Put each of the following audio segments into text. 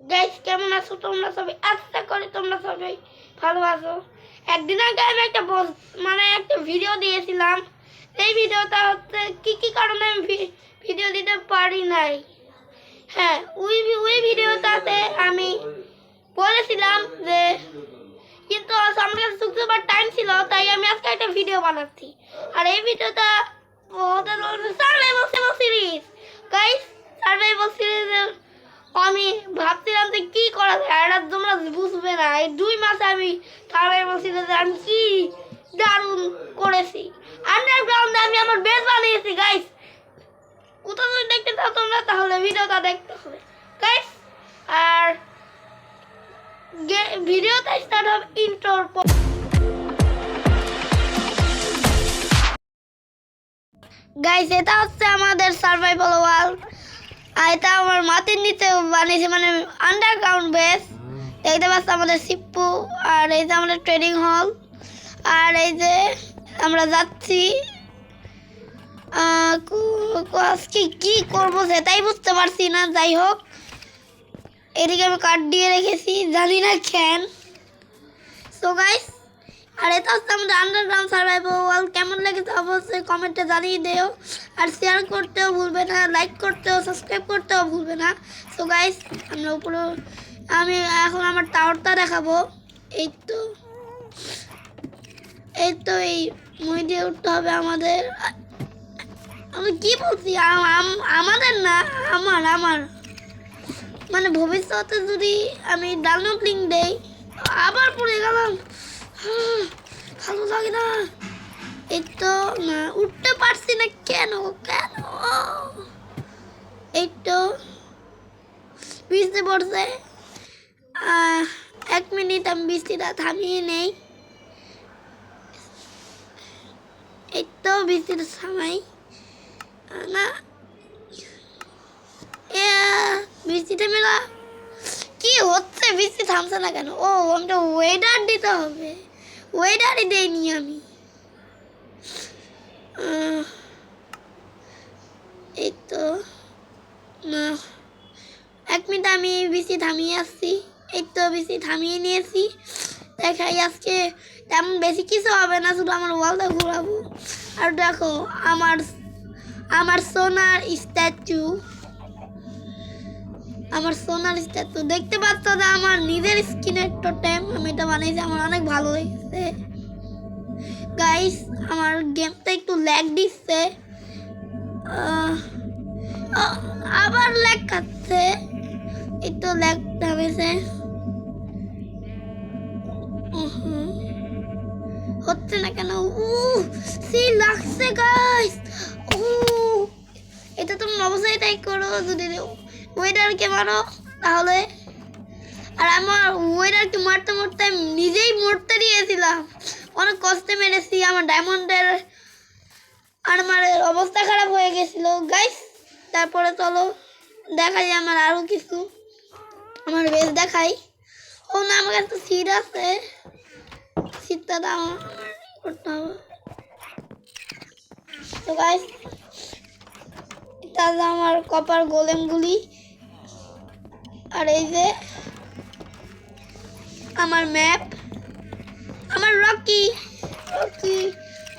Guys কেমন আছো তোমরা সবাই? আশা করি তোমরা সবাই ভালো আছো। একদিন আগে আমি একটা মানে একটা ভিডিও দিয়েছিলাম। সেই ভিডিওটা হচ্ছে কি কি কারণে আমি ভিডিও দিতে পারি নাই? হ্যাঁ ওই ওই ভিডিওটাতে আমি বলেছিলাম যে, কিন্তু আমার কাছে শুক্রবার টাইম ছিল, তাই আমি আজকে একটা ভিডিও বানাচ্ছি। আর এই ভিডিওটা হতে চলেছে সার্ভাইভাল সিরিজ গাইস সার্ভাইভাল সিরিজের আমি ভাবছিলাম যে কি করা যায়? এটা তোমরা বুঝবে না। এই দুই মাসে আমি সার্ভাইভাল সিরিজে আমি কি দারুণ করেছি। আন্ডারগ্রাউন্ডে আমি আমার বেস বানিয়েছি গাইস কোথাও যদি দেখতে চাও তোমরা, তাহলে ভিডিওটা দেখতে হবে। গাইস আর ভিডিওটা স্টার্ট হবে ইন্ট্রোর পর। গাইস এটা হচ্ছে আমাদের সার্ভাইভাল ওয়ার্ল্ড আর এটা আমার মাটির নিচে বানিয়েছে মানে আন্ডারগ্রাউন্ড বেস দেখতে পাচ্ছ আমাদের সিপ্পু আর এই যে আমাদের ট্রেডিং হল আর এই যে আমরা যাচ্ছি। আজকে কি করব সেটাই বুঝতে পারছি না যাই হোক। এদিকে আমি কার্ড দিয়ে রেখেছি জানি না কেন। সো গাইস আর এটা হচ্ছে আমাদের আন্ডারগ্রাউন্ড সার্ভাইভাল কেমন লেগেছে অবশ্যই কমেন্টে জানিয়ে দিও। আর শেয়ার করতেও ভুলবে না লাইক করতেও সাবস্ক্রাইব করতেও ভুলবে না। সো গাইস আমরা উপরে আমি এখন আমার টাওয়ারটা দেখাবো। এই তো। এই তো এই মই দিয়ে উঠতে হবে আমাদের। আমি কি বলছি? আম- আম- আমাদের না? আমার আমার। মানে ভবিষ্যতে যদি আমি ডাউনলোড লিঙ্ক দেই, আবার পড়ে গেলাম। ভালো লাগে না। এই তো না উঠতে পারছি না কেন কেন? এই তো, বৃষ্টি পড়ছে। এক মিনিট আমি বৃষ্টিটা থামিয়ে নেই। এই তো, বৃষ্টিটা থামাই। না। বৃষ্টি থেমে না কি হচ্ছে? বৃষ্টি থামছে না কেন? ও, আমাকে ওয়েদার দিতে হবে। ওয়েদারই দেইনি আমি এই তো এক মিনিট আমি বৃষ্টি থামিয়ে আসছি। এই তো বেশি থামিয়ে নিয়েছি। দেখাই আজকে তেমন বেশি কিছু হবে না, শুধু আমার ওয়ালটা ঘোরাবো। আর দেখো, আমার আমার সোনার স্ট্যাচু। আমার সোনার স্ট্যাচু। দেখতে পাচ্ছ যে আমার নিজের স্কিনের টোটেম আমি এটা বানিয়েছি আমার অনেক ভালো লেগেছে। গাইস আমার গেমটা একটু ল্যাগ দিচ্ছে আবার ল্যাগ খাচ্ছে। একটু ল্যাগ নামেছে। হচ্ছে না কেন? উ সি লাগছে গাইস উ এটা তুমি অবশ্যই তাই করো। যদি ওয়েদারকে মারো, তাহলে আর আমার ওয়েদারকে মারতে মারতে আমি নিজেই মরতে দিয়েছিলাম। অনেক কষ্টে মেরেছি, আমার ডায়মন্ডের আর আমার অবস্থা খারাপ হয়ে গেছিল। গাইস তারপরে চলো, দেখাই আমার আরও কিছু। আমার বেশ দেখাই। ও না, আমার কাছে সিট আছে। সিটটা আমার করতে হবে। তো গাইস এটা আমার কপার গোলেমগুলি আর এই যে আমার ম্যাপ, আমার রকি রকি,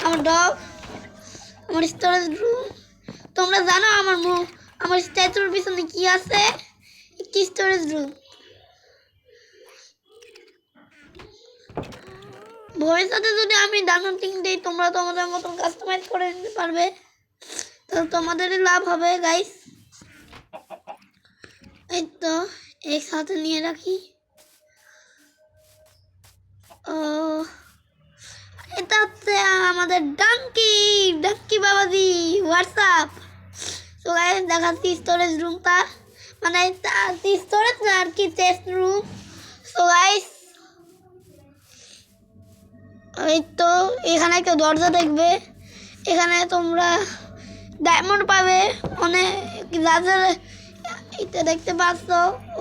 আমার ডগ, আমার স্টোরেজ রুম। তোমরা জানো আমার মুখ আমার স্ট্যাচুর পিছনে কি আছে? কি স্টোরেজ রুম। ভবিষ্যতে যদি আমি ডানোর টিং দিই, তোমরা তোমাদের মতন কাস্টমাইজ করে নিতে পারবে। তো তোমাদেরই লাভ হবে গাইস এই তো একসাথে নিয়ে রাখি। এটা হচ্ছে আমাদের ডাঙ্কি ডাঙ্কি বাবাজি হোয়াটসঅ্যাপ তো গাইস দেখাচ্ছি স্টোরেজ রুমটা মানে স্টোরেজ না, আর কি চেস্ট রুম সো গাইস এই তো এখানে একটা দরজা দেখবে। এখানে তোমরা ডায়মন্ড পাবে। অনেক যা যা এটা দেখতে পাচ্ছ,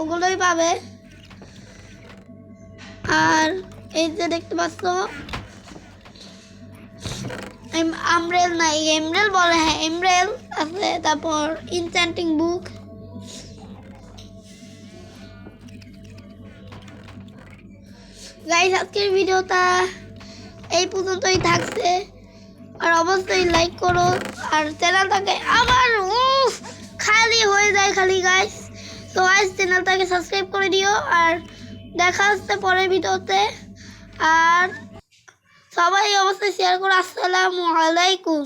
ওগুলোই পাবে। আর এই যে দেখতে পাচ্ছ? আমরেল না এমরেল বলে হ্যাঁ এমরেল আছে, তারপর ইনচ্যান্টিং বুক। গাইস আজকের ভিডিওটা এই পর্যন্তই থাকছে। আর অবশ্যই লাইক করো, আর চ্যানেলটাকে আবার, উফ, খালি হয়ে যায় খালি গাইস তো গাইস চ্যানেলটাকে সাবস্ক্রাইব করে দিও, আর দেখা হচ্ছে পরের ভিডিওতে। আর সবাই অবশ্যই শেয়ার করো। আসসালামু আলাইকুম।